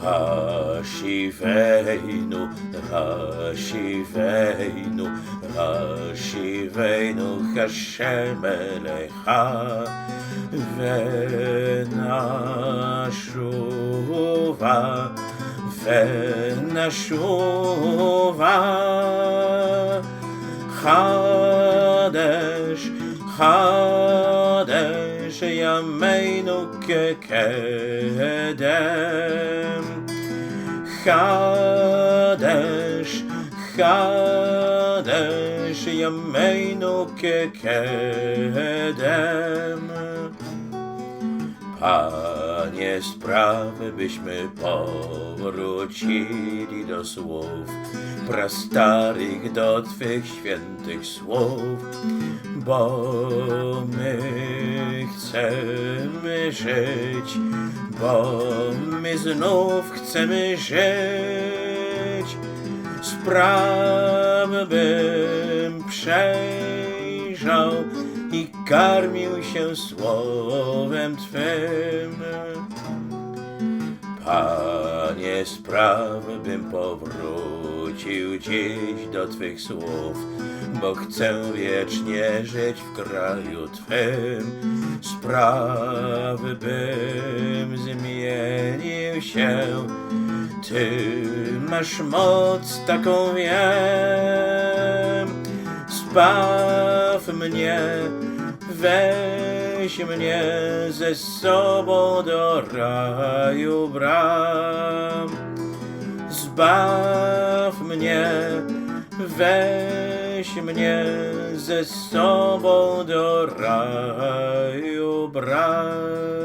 Hashivenu, Hashivenu, Hashivenu, Hashem Elecha, Venashuva, Venashuva, Chadesh, Chadesh, شيمينك كدم خادش خادش يمينك كدم Panie, sprawy byśmy powrócili do słów prastarych, do Twych świętych słów, bo żyć, bo my znów chcemy żyć. Sprawy bym przejrzał i karmił się słowem Twym. Panie, sprawy bym powrócił dziś do Twych słów, bo chcę wiecznie żyć w kraju Twym. Sprawy bym zmienił się, Ty masz moc taką wiem. Zbaw mnie, weź mnie ze sobą do raju bram. Zbaw mnie, weź mnie ze sobą do raju bram.